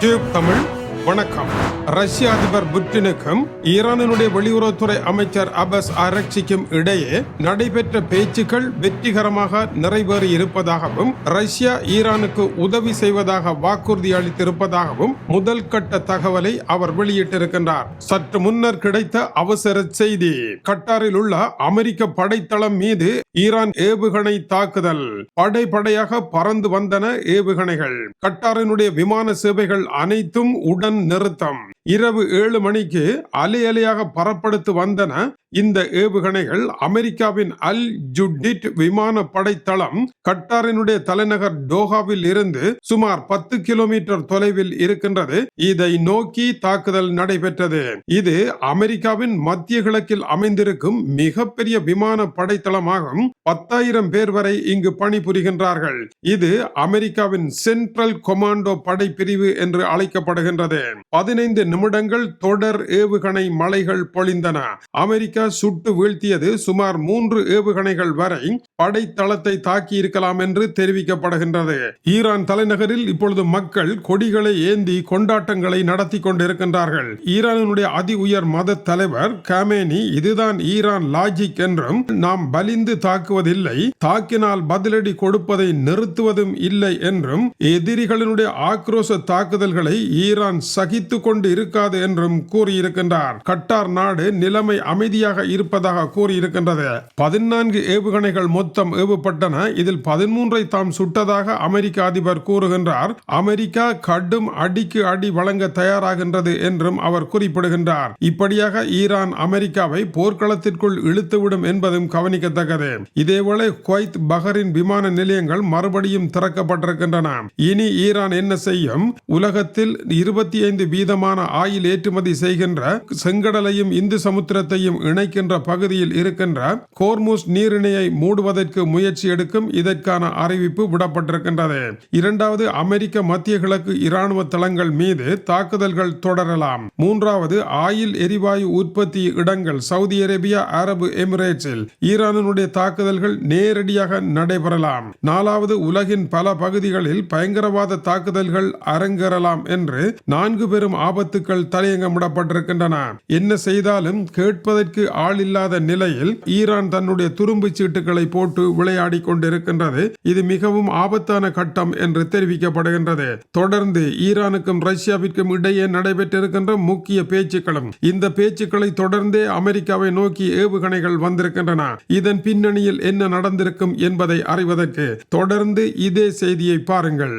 Tube Tamil வணக்கம். ரஷ்ய அதிபர் புட்டினுக்கும் ஈரானினுடைய வெளியுறவுத்துறை அமைச்சர் அபஸ் அரக்சிக்கும் இடையே நடைபெற்ற பேச்சுக்கள் வெற்றிகரமாக நிறைவேறி இருப்பதாகவும் ரஷ்யா ஈரானுக்கு உதவி செய்வதாக வாக்குறுதி அளித்திருப்பதாகவும் முதல் கட்ட தகவலை அவர் வெளியிட்டிருக்கின்றார். சற்று முன்னர் கிடைத்த அவசர செய்தி கட்டாரில் உள்ள அமெரிக்க படைத்தளம் மீது ஈரான் ஏவுகணை தாக்குதல். படை படையாக பறந்து வந்தன ஏவுகணைகள். கட்டாரினுடைய விமான சேவைகள் அனைத்தும் உடன் நிறுத்தம். இரவு ஏழு மணிக்கு அலை அலையாக பரப்படுத்து வந்தன இந்த ஏவுகணைகள் அமெரிக்காவின் அல் ஜுடிட் விமான படைத்தளம் கட்டாரினுடைய தலைநகர் டோஹாவில் இருந்து சுமார் பத்து கிலோமீட்டர் தொலைவில் இருக்கின்றது. இதை நோக்கி தாக்குதல் நடைபெற்றது. இது அமெரிக்காவின் மத்திய கிழக்கில் அமைந்திருக்கும் மிகப்பெரிய விமான படைத்தளமாகும். பத்தாயிரம் பேர் வரை இங்கு பணிபுரிகின்றார்கள். இது அமெரிக்காவின் சென்ட்ரல் கொமாண்டோ படைப்பிரிவு என்று அழைக்கப்படுகின்றது. பதினைந்து நிமிடங்கள் தொடர் ஏவுகணை மலைகள் பொழிந்தன. அமெரிக்கா சுட்டு வீழ்த்தியது சுமார் மூன்று ஏவுகணைகள் வரை படைத்தளத்தை தாக்கி இருக்கலாம் என்று தெரிவிக்கப்படுகின்றது. ஈரான் தலைநகரில் இப்பொழுது மக்கள் கொடிகளை ஏந்தி கொண்டாட்டங்களை நடத்தி கொண்டிருக்கின்றார்கள். ஈரானினுடைய அதி உயர் மத தலைவர் காமேனி இதுதான் ஈரான் லாஜிக் என்றும் நாம் பலிந்து தாக்குவதில்லை தாக்கினால் பதிலடி கொடுப்பதை நிறுத்துவதும் இல்லை என்றும் எதிரிகளினுடைய ஆக்ரோஷ தாக்குதல்களை ஈரான் சகித்து கொண்டு இருக்காது என்றும் கூறியிருக்கின்றார். கட்டார் நாடு நிலைமை அமைதியாக இருப்பதாக கூறியிருக்கின்றது. பதினான்கு ஏவுகணைகள் மொத்தம் ஏவப்பட்டன. இதில் பதிமூன்றை தாம் சுட்டதாக அமெரிக்க அதிபர் கூறுகின்றார். அமெரிக்கா கடும் அடிக்கு அடி வழங்க தயாராகின்றது என்றும் அவர் குறிப்பிடுகின்றார். இப்படியாக ஈரான் அமெரிக்காவை போர்க்களத்திற்குள் இழுத்துவிடும் என்பதும் கவனிக்கத்தக்கது. இதேவேளை குவைத் பஹரின் விமான நிலையங்கள் மறுபடியும் திறக்கப்பட்டிருக்கின்றன. இனி ஈரான் என்ன செய்யும்? உலகத்தில் இருபத்தி ஐந்து வீதமான ஆயில் ஏற்றுமதி செய்கின்ற செங்கடலையும் இந்து சமுத்திரத்தையும் இணைக்கின்ற பகுதியில் இருக்கின்ற கோர்மூஸ் நீரிணையை மூடுவதற்கு முயற்சி எடுக்கும் இதற்கான அறிவிப்பு விடப்பட்டிருக்கின்றது. இரண்டாவது அமெரிக்க மத்திய கிழக்கு இராணுவ தளங்கள் மீது தாக்குதல்கள் தொடரலாம். மூன்றாவது ஆயில் எரிவாயு உற்பத்தி இடங்கள் சவுதி அரேபியா அரபு எமிரேட்ஸில் ஈரானினுடைய தாக்குதல்கள் நேரடியாக நடைபெறலாம். நாலாவது உலகின் பல பகுதிகளில் பயங்கரவாத தாக்குதல்கள் அரங்கேறலாம் என்று நான்கு பெரும் ஆபத்து ஆபத்துக்கள் தலையங்கமிடப்பட்டிருக்கின்றன. என்ன செய்தாலும் கேட்பதற்கு ஆள் இல்லாத நிலையில் ஈரான் தன்னுடைய துரும்பு சீட்டுகளை போட்டு விளையாடி கொண்டிருக்கின்றது. இது மிகவும் ஆபத்தான கட்டம் என்று தெரிவிக்கப்படுகின்றது. தொடர்ந்து ஈரானுக்கும் ரஷ்யாவிற்கும் இடையே நடைபெற்றிருக்கின்ற முக்கிய பேச்சுக்களும் இந்த பேச்சுக்களை தொடர்ந்தே அமெரிக்காவை நோக்கி ஏவுகணைகள் வந்திருக்கின்றன. இதன் பின்னணியில் என்ன நடந்திருக்கும் என்பதை அறிவதற்கு தொடர்ந்து இதே செய்தியை பாருங்கள்.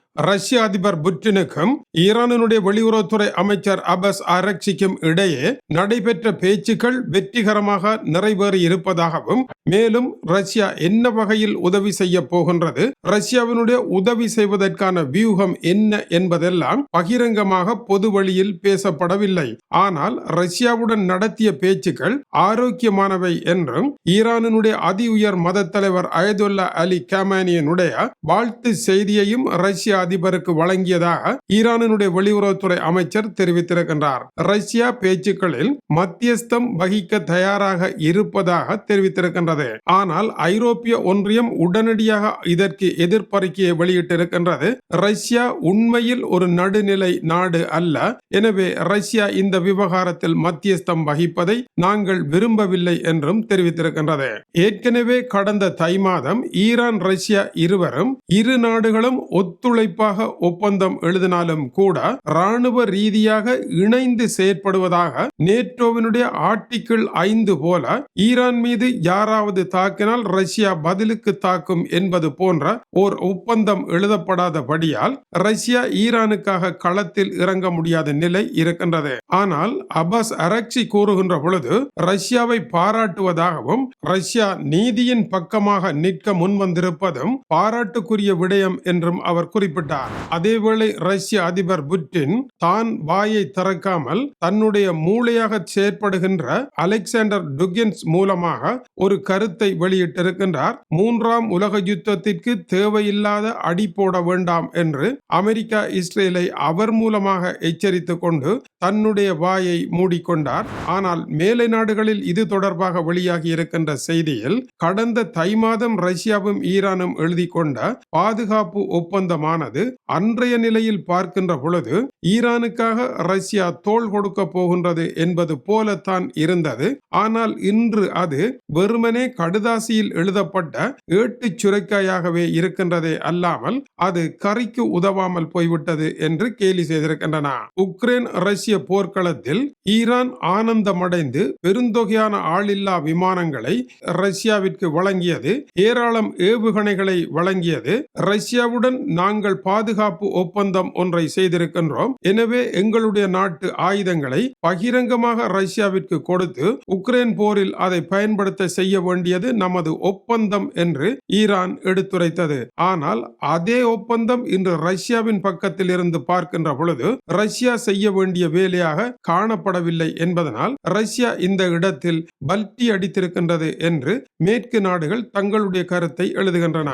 ரஷ்ய அதிபர் புட்டினுக்கும் ஈரானினுடைய வெளியுறவுத்துறை அமைச்சர் அபஸ் அரக்சிக்கும் இடையே நடைபெற்ற பேச்சுக்கள் வெற்றிகரமாக நிறைவேறி இருப்பதாகவும் மேலும் ரஷ்யா என்ன வகையில் உதவி செய்ய போகின்றது ரஷ்யாவினுடைய உதவி செய்வதற்கான வியூகம் என்ன என்பதெல்லாம் பகிரங்கமாக பொது வழியில் பேசப்படவில்லை. ஆனால் ரஷ்யாவுடன் நடத்திய பேச்சுக்கள் ஆரோக்கியமானவை என்றும் ஈரானினுடைய அதி உயர் மத தலைவர் அயதுல்லா அலி கேமானியனுடைய வாழ்த்து செய்தியையும் ரஷ்யா அதிபருக்கு வழங்கியதாக ஈரானினுடைய வெளியுறவுத்துறை அமைச்சர் தெரிவித்திருக்கின்றார். ரஷ்யா பேச்சுக்களில் மத்தியஸ்தம் வகிக்க தயாராக இருப்பதாக தெரிவித்திருக்கின்றது. ஆனால் ஐரோப்பிய ஒன்றியம் உடனடியாக இதற்கு எதிர்ப்பறிக்கையை வெளியிட்டிருக்கின்றது. ரஷ்யா உண்மையில் ஒரு நடுநிலை நாடு அல்ல. எனவே ரஷ்யா இந்த விவகாரத்தில் மத்தியஸ்தம் வகிப்பதை நாங்கள் விரும்பவில்லை என்றும் தெரிவித்திருக்கின்றது. ஏற்கனவே கடந்த தை மாதம் ஈரான் ரஷ்யா இருவரும் இரு நாடுகளும் ஒத்துழைப்பு குறிப்பாக ஒப்பந்தம் எழுதினாலும் கூட ராணுவ ரீதியாக இணைந்து செயற்படுவதாக நேட்டோவினுடைய ஆர்டிக்கிள் ஐந்து போல ஈரான் மீது யாராவது தாக்கினால் ரஷ்யா பதிலுக்கு தாக்கும் என்பது போன்ற ஓர் ஒப்பந்தம் எழுதப்படாதபடியால் ரஷ்யா ஈரானுக்காக களத்தில் இறங்க முடியாத நிலை இருக்கின்றது. ஆனால் அபாஸ் அரக்சி கூறுகின்ற பொழுது ரஷ்யாவை பாராட்டுவதாகவும் ரஷ்யா நீதியின் பக்கமாக நிற்க முன்வந்திருப்பதும் பாராட்டுக்குரிய விடயம் என்றும் அவர் குறிப்பிட்டார் குறிப்பிட்டார் அதேவேளை ரஷ்ய அதிபர் புட்டின் தான் வாயை திறக்காமல் தன்னுடைய மூளையாக செயற்படுகின்ற அலெக்சாண்டர் டுகின்ஸ் மூலமாக ஒரு கருத்தை வெளியிட்டிருக்கின்றார். மூன்றாம் உலக யுத்தத்திற்கு தேவையில்லாத அடி போட வேண்டாம் என்று அமெரிக்கா இஸ்ரேலை அவர் மூலமாக எச்சரித்துக் கொண்டு தன்னுடைய வாயை மூடிக்கொண்டார். ஆனால் மேலை நாடுகளில் இது தொடர்பாக வெளியாகி இருக்கின்ற செய்தியில் கடந்த தை மாதம் ரஷ்யாவும் ஈரானும் எழுதி கொண்ட பாதுகாப்பு ஒப்பந்தமானது அன்றைய நிலையில் பார்க்கின்ற பொழுது ஈரானுக்காக ரஷ்யா தோல் கொடுக்க போகின்றது என்பது போலத்தான் இருந்தது. ஆனால் இன்று அது வெறுமனே கடுதாசியில் எழுதப்பட்ட ஏட்டு சுரைக்காயாகவே இருக்கின்றதே அல்லாமல் அது கறிக்கு உதவாமல் போய்விட்டது என்று கேலி செய்திருக்கின்றன. உக்ரைன் ரஷ்ய போர்க்களத்தில் ஈரான் ஆனந்தமடைந்து பெருந்தொகையான ஆளில்லா விமானங்களை ரஷ்யாவிற்கு வழங்கியது. ஏராளம் ஏவுகணைகளை வழங்கியது. ரஷ்யாவுடன் நாங்கள் பாதுகாப்பு ஒப்பந்தம் ஒன்றை செய்திருக்கின்றோம். எனவே எங்களுடைய நாட்டு ஆயுதங்களை பகிரங்கமாக ரஷ்யாவிற்கு கொடுத்து உக்ரைன் போரில் அதை பயன்படுத்த செய்ய வேண்டியது நமது ஒப்பந்தம் என்று ஈரான் எடுத்துரைத்தது. ஆனால் அதே ஒப்பந்தம் இன்று ரஷ்யாவின் பக்கத்தில் இருந்து பார்க்கின்ற பொழுது ரஷ்யா செய்ய வேண்டிய வேலையாக காணப்படவில்லை என்பதனால் ரஷ்யா இந்த இடத்தில் பல்டி அடித்திருக்கின்றது என்று மேற்கு நாடுகள் தங்களுடைய கருத்தை எழுதுகின்றன.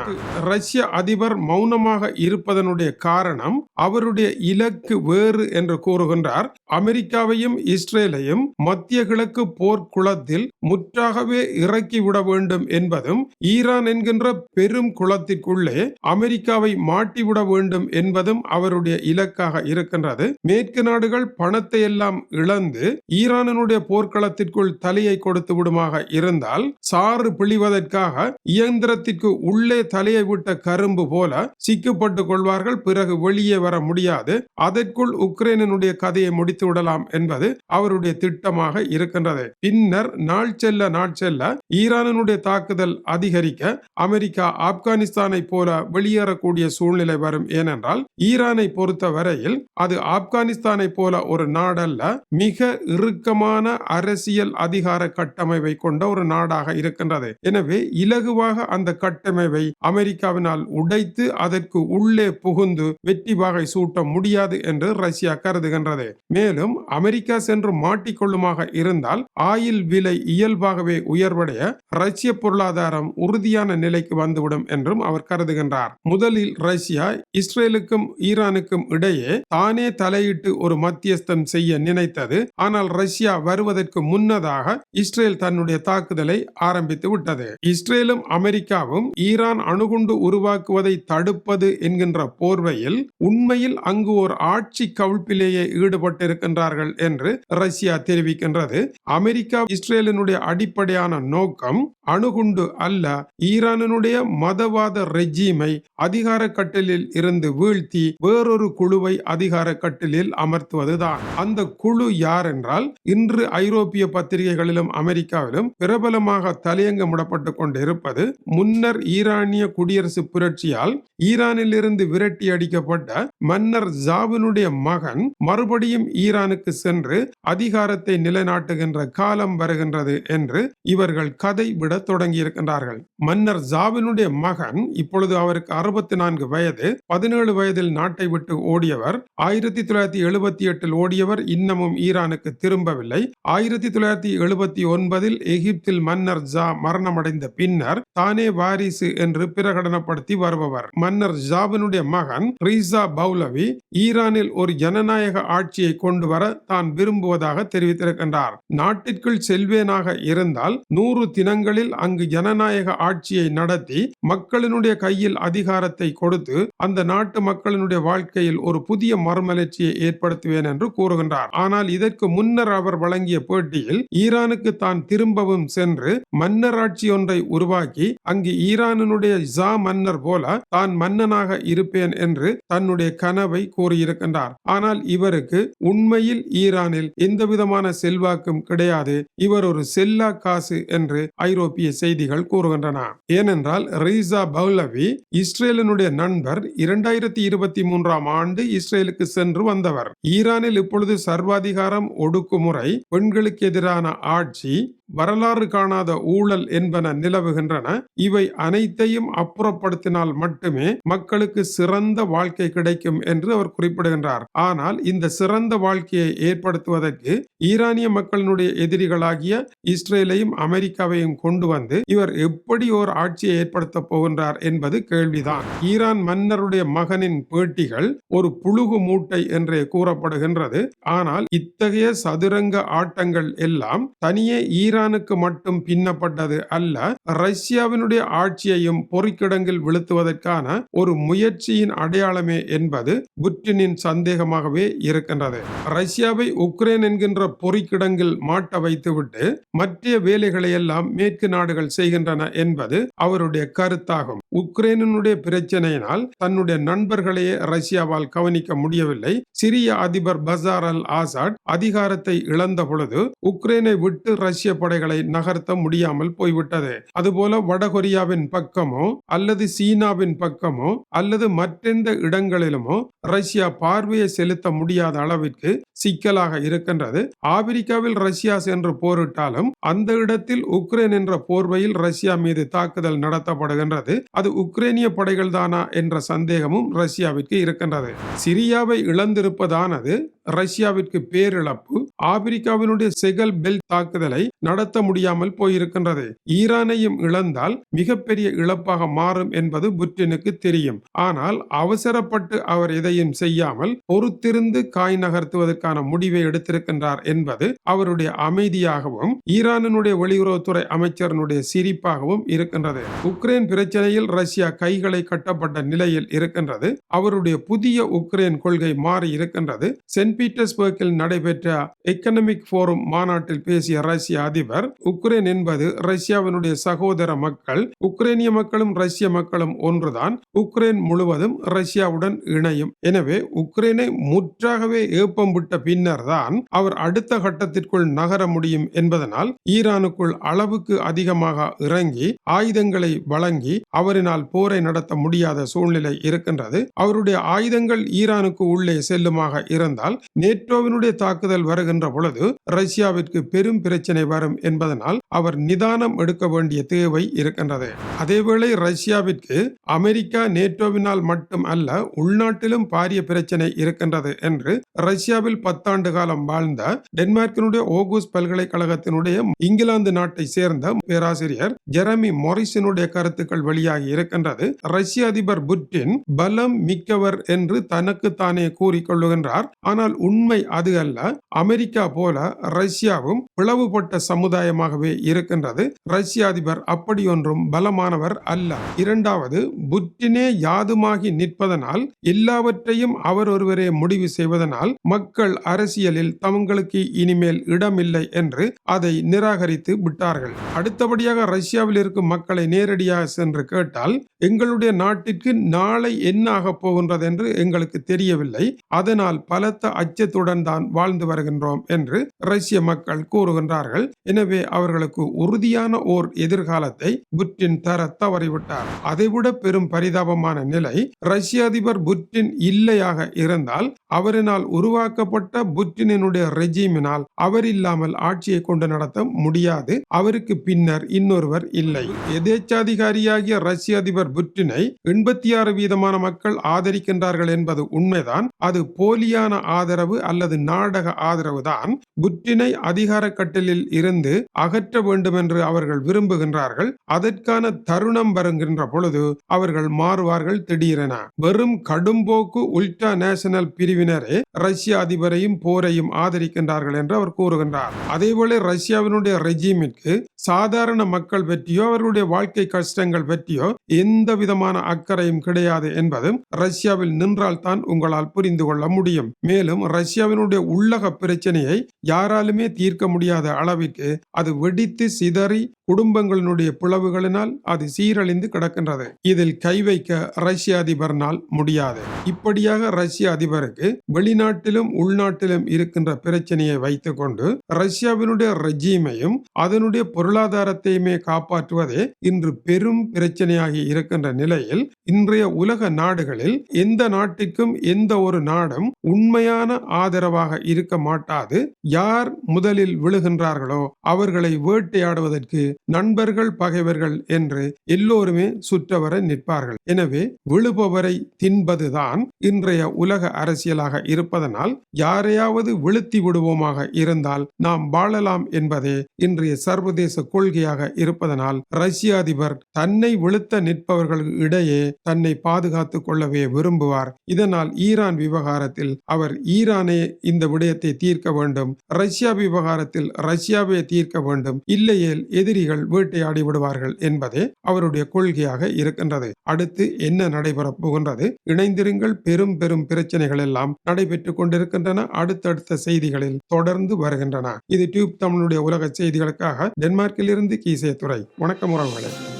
ரஷ்ய அதிபர் மௌனமாக இருப்பதனுடைய காரணம் அவருடைய இலக்கு வேறு என்று கூறுகின்றார். அமெரிக்காவையும் இஸ்ரேலையும் மத்திய கிழக்கு போர்க்குளத்தில் முற்றாகவே இறக்கிவிட வேண்டும் என்பதும் ஈரான் என்கின்ற பெரும் குளத்திற்குள்ளே அமெரிக்காவை மாட்டிவிட வேண்டும் என்பதும் அவருடைய இலக்காக இருக்கின்றது. மேற்கு நாடுகள் பணத்தை எல்லாம் இழந்து ஈரானினுடைய போர்க்களத்திற்குள் தலையை கொடுத்து விடுமாக இருந்தால் சாறு பிழிவதற்காக இயந்திரத்திற்கு உள்ளே தலையை விட்ட கரும்பு போல சிக்கப்பட்டுக் கொள்வார்கள் பிறகு வெளியே வர முடியாது. அதற்குள் உக்ரைனுடைய கதையை முடித்து விடலாம் என்பது அவருடைய திட்டமாக இருக்கின்றது. பின்னர் நாள் செல்ல நாள் செல்ல ஈரானுடைய தாக்குதல் அதிகரிக்க அமெரிக்கா ஆப்கானிஸ்தானை போல வெளியேறக்கூடிய சூழ்நிலை வரும். ஏனென்றால் ஈரானை பொறுத்த வரையில் அது ஆப்கானிஸ்தானை போல ஒரு நாடல்ல மிக இறுக்கமான அரசியல் அதிகார கட்டமைப்பை கொண்ட ஒரு நாடாக இருக்கின்றது. எனவே இலகுவாக அந்த கட்டமைப்பை அமெரிக்காவினால் உடைத்து அதற்கு உள்ளே புகுந்து வெற்றி வாகை சூட்ட முடியாது என்று ரஷ்யா கருதுகின்றது. மேலும் அமெரிக்கா சென்று மாட்டிக்கொள்ளுமாக இருந்தால் ஆயில் விலை இயல்பாகவே உயர்வடைய ரஷ்ய பொருளாதாரம் உறுதியான நிலைக்கு வந்துவிடும் என்றும் அவர் கருதுகின்றார். முதலில் ரஷ்யா இஸ்ரேலுக்கும் ஈரானுக்கும் இடையே தானே தலையிட்டு ஒரு மத்தியஸ்தம் செய்ய நினைத்தது. ஆனால் ரஷ்யா வருவதற்கு முன்னதாக இஸ்ரேல் தன்னுடைய தாக்குதலை ஆரம்பித்து விட்டது. இஸ்ரேலும் அமெரிக்காவும் ஈரான் அணுகுண்டு உருவாக்குவதை தடுப்பது என்கின்ற போர்வையில் உண்மையில் அங்கு ஒரு ஆட்சி கவிழ்ப்பிலேயே ஈடுபட்டிருக்கின்றார்கள் என்று ரஷ்யா தெரிவிக்கின்றது. அமெரிக்கா இஸ்ரேலினுடைய அடிப்படையான நோக்கம் அணுகுண்டு அல்ல. ஈரானினுடைய மதவாத ரெஜீமை அதிகார கட்டலில் இருந்து வீழ்த்தி வேறொரு குழுவை அதிகார கட்டலில் அமர்த்துவதுதான். அந்த குழு யார் என்றால் இன்று ஐரோப்பிய பத்திரிகைகளிலும் அமெரிக்காவிலும் பிரபலமாக தலையங்கமிடப்பட்டு கொண்டிருப்பது முன்னர் ஈரானிய குடியரசு புரட்சியால் ஈரானில் இருந்து விரட்டி அடிக்கப்பட்ட மன்னர் ஜாவினுடைய மகன் மறுபடியும் ஈரானுக்கு சென்று அதிகாரத்தை நிலைநாட்டுகின்ற காலம் வருகின்றது என்று இவர்கள் கதை விட தொடங்கி இருக்கின்றார்கள் மன்னர் ஜாவினுடைய மகன் இப்பொழுது அவருக்கு அறுபத்தி நான்கு வயது. பதினேழு வயதில் நாட்டை விட்டு ஓடியவர். ஆயிரத்தி தொள்ளாயிரத்தி எழுபத்தி எட்டில் ஓடியவர். இன்னமும் ஈரானுக்கு திரும்பவில்லை. ஆயிரத்தி தொள்ளாயிரத்தி எழுபத்தி ஒன்பதில் எகிப்தில் மன்னர் ஜா மரணமடைந்த பின்னர் தானே வாரிசு என்று பிரகடனப்படுத்தி வருபவர். மன்னர் ஜாபனுடைய மகன் ரீசா பௌலவி ஈரானில் ஒரு ஜனநாயக ஆட்சியை கொண்டு வர தான் விரும்புவதாக தெரிவித்திருக்கின்றார். நாட்டிற்குள் செல்வேனாக இருந்தால் நூறு தினங்களில் அங்கு ஜனநாயக ஆட்சியை நடத்தி மக்களினுடைய கையில் அதிகாரத்தை கொடுத்து அந்த நாட்டு மக்களினுடைய வாழ்க்கையில் ஒரு புதிய மறுமலர்ச்சியை ஏற்படுத்துவேன் என்று கூறுகின்றார். ஆனால் இதற்கு முன்னர் அவர் வழங்கிய பேட்டியில் ஈரானுக்கு தான் திரும்பவும் சென்று மன்னராட்சி ஒன்றை உருவாக்கி அங்கு ஈரானுடைய ஜா மன்னர் போல தான் மன்னனாக இருப்பேன் என்று தன்னுடைய கனவை கூறியிருக்கின்றார். ஆனால் இவருக்கு உண்மையில் ஈரானில் எந்த விதமான செல்வாக்கும் கிடையாது. இவர் ஒரு செல்லா காசு என்று ஐரோப்பிய செய்திகள் கூறுகின்றன. ஏனென்றால் ரீசா பௌலவி இஸ்ரேலினுடைய நண்பர் இரண்டாயிரத்தி இருபத்தி மூன்றாம் ஆண்டு இஸ்ரேலுக்கு சென்று வந்தவர். ஈரானில் இப்பொழுது சர்வாதிகாரம் ஒடுக்குமுறை பெண்களுக்கு எதிரான ஆட்சி வரலாறு காணாத ஊழல் என்பன நிலவுகின்றன. இவை அனைத்தையும் அப்புறப்படுத்தினால் மட்டுமே மக்களுக்கு சிறந்த வாழ்க்கை கிடைக்கும் என்று அவர் குறிப்பிடுகின்றார். ஆனால் இந்த சிறந்த வாழ்க்கையை ஏற்படுத்துவதற்கு ஈரானிய மக்களினுடைய எதிரிகளாகிய இஸ்ரேலையும் அமெரிக்காவையும் கொண்டு வந்து இவர் எப்படி ஒரு ஆட்சியை ஏற்படுத்த போகின்றார் என்பது கேள்விதான். ஈரான் மன்னருடைய மகனின் பேட்டிகள் ஒரு புழுகு மூட்டை என்றே கூறப்படுகின்றது. ஆனால் இத்தகைய சதுரங்க ஆட்டங்கள் எல்லாம் தனியே ஈரானுக்கு மட்டும் பின்னப்பட்டது அல்ல ரஷ்ய ரஷ்யாவினுடைய ஆட்சியையும் பொறிக்கிடங்கில் விழுத்துவதற்கான ஒரு முயற்சியின் அடையாளமே என்பது புட்டினின் சந்தேகமாகவே இருக்கின்றது. ரஷ்யாவை உக்ரைன் என்கின்ற பொறிக்கிடங்கில் மாட்ட வைத்துவிட்டு மற்ற வேலைகளை எல்லாம் மேற்கு நாடுகள் செய்கின்றன என்பது அவருடைய கருத்தாகும். உக்ரைனுடைய பிரச்சனையினால் தன்னுடைய நண்பர்களையே ரஷ்யாவால் கவனிக்க முடியவில்லை. சிரிய அதிபர் பசார் அல் ஆசாட் அதிகாரத்தை இழந்த பொழுது உக்ரைனை விட்டு ரஷ்ய படைகளை நகர்த்த முடியாமல் போய்விட்டது. அதுபோல வடகொரியாவின் பக்கமோ அல்லது சீனாவின் பக்கமோ அல்லது மற்றெந்த இடங்களிலுமோ ரஷ்யா பார்வையை செலுத்த முடியாத அளவிற்கு சிக்கலாக இருக்கின்றது. ஆப்பிரிக்காவில் ரஷ்யா சென்று போரிட்டாலும் அந்த இடத்தில் உக்ரைன் என்ற போர்வையில் ரஷ்யா மீது தாக்குதல் நடத்தப்படுகின்றது. அது உக்ரைனிய படைகள் தானா என்ற சந்தேகமும் ரஷ்யாவிற்கு இருக்கின்றது. சிரியாவை இழந்திருப்பதானது ரஷ்யாவிற்கு பேரிழப்பு ஆப்பிரிக்காவினுடைய செகல் பெல் தாக்குதலை நடத்த முடியாமல் போயிருக்கின்றது. ஈரானையும் இழந்தால் மிகப்பெரிய இழப்பாக மாறும் என்பது புட்டினுக்கு தெரியும். ஆனால் அவசரப்பட்டு அவர் எதையும் செய்யாமல் பொறுத்திருந்து காய் நகர்த்துவதற்கான முடிவை எடுத்திருக்கின்றார் என்பது அவருடைய அமைதியாகவும் ஈரானினுடைய வெளியுறவுத்துறை அமைச்சரனுடைய சிரிப்பாகவும் இருக்கின்றது. உக்ரைன் பிரச்சனையில் ரஷ்யா கைகளை கட்டப்பட்ட நிலையில் இருக்கின்றது. அவருடைய புதிய உக்ரைன் கொள்கை மாறி இருக்கின்றது சென்ட் பீட்டர்ஸ்பர்க்கில் நடைபெற்ற எக்கனமிக் போரம் மாநாட்டில் பேசிய ரஷ்ய அதிபர் உக்ரைன் என்பது ரஷ்யாவினுடைய சகோதர மக்கள் உக்ரைனிய மக்களும் ரஷ்ய மக்களும் ஒன்றுதான் உக்ரைன் முழுவதும் ரஷ்யாவுடன் இணையும். எனவே உக்ரைனை முற்றாகவே ஏப்பம் விட்ட பின்னர் தான் அவர் அடுத்த கட்டத்திற்குள் நகர முடியும் என்பதனால் ஈரானுக்குள் அளவுக்கு அதிகமாக இறங்கி ஆயுதங்களை வழங்கி அவரினால் போரை நடத்த முடியாத சூழ்நிலை இருக்கின்றது. அவருடைய ஆயுதங்கள் ஈரானுக்கு உள்ளே செல்லுமாக இருந்தால் நேட்டோவினுடைய தாக்குதல் வருகின்ற சென்ற பொழுது ரஷ்யாவிற்கு பெரும் பிரச்சனை வரும் என்பதனால் அவர் நிதானம் எடுக்க வேண்டிய தேவை இருக்கின்றது. அதேவேளை ரஷ்யாவிற்கு அமெரிக்கா நேட்டோவினால் மட்டும் அல்ல உள்நாட்டிலும் பாரிய பிரச்சனை இருக்கின்றது என்று ரஷ்யாவில் பத்தாண்டு காலம் வாழ்ந்த டென்மார்க்கினுடைய ஓகூஸ் பல்கலைக்கழகத்தினுடைய இங்கிலாந்து நாட்டை சேர்ந்த பேராசிரியர் ஜெரமி மொரிசனுடைய கருத்துக்கள் வெளியாகி இருக்கின்றது. ரஷ்ய அதிபர் புட்டின் பலம் மிக்கவர் என்று தனக்கு தானே கூறிக்கொள்ளுகின்றார். ஆனால் உண்மை அது அல்ல அமெரிக்க அமெரிக்கா போல ரஷ்யாவும் பிளவுபட்ட சமுதாயமாகவே இருக்கின்றது. ரஷ்ய அதிபர் அப்படியொன்றும் பலமானவர் அல்ல. இரண்டாவது புட்டினே யாதுமாகி நிற்பதனால் எல்லாவற்றையும் அவர் ஒருவரே முடிவு செய்வதனால் மக்கள் அரசியலில் தங்களுக்கு இனிமேல் இடமில்லை என்று அதை நிராகரித்து விட்டார்கள். அடுத்தபடியாக ரஷ்யாவில் இருக்கும் மக்களை நேரடியாக சென்று கேட்டால் எங்களுடைய நாட்டிற்கு நாளை என்ன ஆகப் போகின்றது என்று எங்களுக்கு தெரியவில்லை. அதனால் பலத்த அச்சத்துடன் தான் வாழ்ந்து வருகின்றோம். என்று ரஷ்ய மக்கள் கூறுகின்றார்கள். எனவே அவர்களுக்கு உறுதியான ஓர் எதிர்காலத்தை புட்டின் தர தவறிவிட்டார். அதைவிட பெரும் பரிதாபமான நிலை ரஷ்ய அதிபர் புட்டின் இல்லையாக இருந்தால் அவரினால் உருவாக்கப்பட்ட புட்டினுடைய ரெஜிமினால் அவர் இல்லாமல் ஆட்சியை கொண்டு நடத்த முடியாது. அவருக்கு பின்னர் இன்னொருவர் இல்லை. எதேச்சாதிகாரியாகிய ரஷ்ய அதிபர் புட்டினை எண்பத்தி ஆறு வீதமான மக்கள் ஆதரிக்கின்றார்கள் என்பது உண்மைதான். அது போலியான ஆதரவு அல்லது நாடக ஆதரவு தான் புட்டினை அதிகார கட்டலில் இருந்து அகற்ற வேண்டும் என்று அவர்கள் விரும்புகின்றார்கள். அதற்கான தருணம் வருகின்ற பொழுது அவர்கள் மாறுவார்கள் திடீரென. வெறும் கடும்போக்கு உல்டா நேஷனல் பிரிவினரே ரஷ்ய அதிபரையும் போரையும் ஆதரிக்கின்றார்கள் என்று அவர் கூறுகின்றார். அதேபோல ரஷ்யாவினுடைய ரெஜிமிற்கு சாதாரண மக்கள் பற்றியோ அவர்களுடைய வாழ்க்கை கஷ்டங்கள் பற்றியோ எந்த விதமான அக்கறையும் கிடையாது என்பதும் ரஷ்யாவில் நின்றால் தான் உங்களால் புரிந்து கொள்ள முடியும். மேலும் ரஷ்யாவினுடைய உள்ளக பிரச்சனையை யாராலுமே தீர்க்க முடியாத அளவிற்கு அது வெடித்து சிதறி குடும்பங்களினுடைய பிளவுகளினால் அது சீரழிந்து கிடக்கின்றது. இதில் கை வைக்க ரஷ்ய அதிபர்னால் முடியாது. இப்படியாக ரஷ்ய அதிபருக்கு வெளிநாட்டிலும் உள்நாட்டிலும் இருக்கின்ற பிரச்சனையை வைத்துக்கொண்டு ரஷ்யாவினுடைய ரெஜீமையும் அதனுடைய பொருளாதாரத்தையுமே காப்பாற்றுவதே இன்று பெரும் பிரச்சனையாகி இருக்கின்ற நிலையில் இன்றைய உலக நாடுகளில் எந்த நாட்டிற்கும் எந்த ஒரு நாடும் உண்மையான ஆதரவாக இருக்க மாட்டார் வராது. யார் முதலில் விழுகின்றார்களோ அவர்களை வேட்டையாடுவதற்கு நண்பர்கள் பகைவர்கள் என்று எல்லோருமே சுற்றவர நிற்பார்கள். எனவே விழுபவரை தின்பதுதான் இன்றைய உலக அரசியலாக இருப்பதனால் யாரையாவது விழுத்தி விடுவோமாக இருந்தால் நாம் வாழலாம் என்பதே இன்றைய சர்வதேச கொள்கையாக இருப்பதனால் ரஷ்ய அதிபர் தன்னை விழுத்த நிற்பவர்கள் இடையே தன்னை பாதுகாத்துக் கொள்ளவே விரும்புவார். இதனால் ஈரான் விவகாரத்தில் அவர் ஈரானே இந்த விடயத்தை தீர்க்க வேண்டும். ரஷ்யா விவகாரத்தில் ரஷ்யாவை தீர்க்க வேண்டும். இல்லையேல் எதிரிகள் வேட்டையாடி விடுவார்கள் என்பதே அவருடைய கொள்கையாக இருக்கின்றது. அடுத்து என்ன நடைபெறப் போகின்றது? இணைந்திருங்கள். பெரும் பெரும் பிரச்சனைகள் எல்லாம் நடைபெற்றுக் கொண்டிருக்கின்றன. அடுத்தடுத்த செய்திகளில் தொடர்ந்து வருகின்றன. இது டியூப் தமிழுடைய உலக செய்திகளுக்காக டென்மார்க்கிலிருந்து கீசே துறை வணக்கம் உறவுகளே.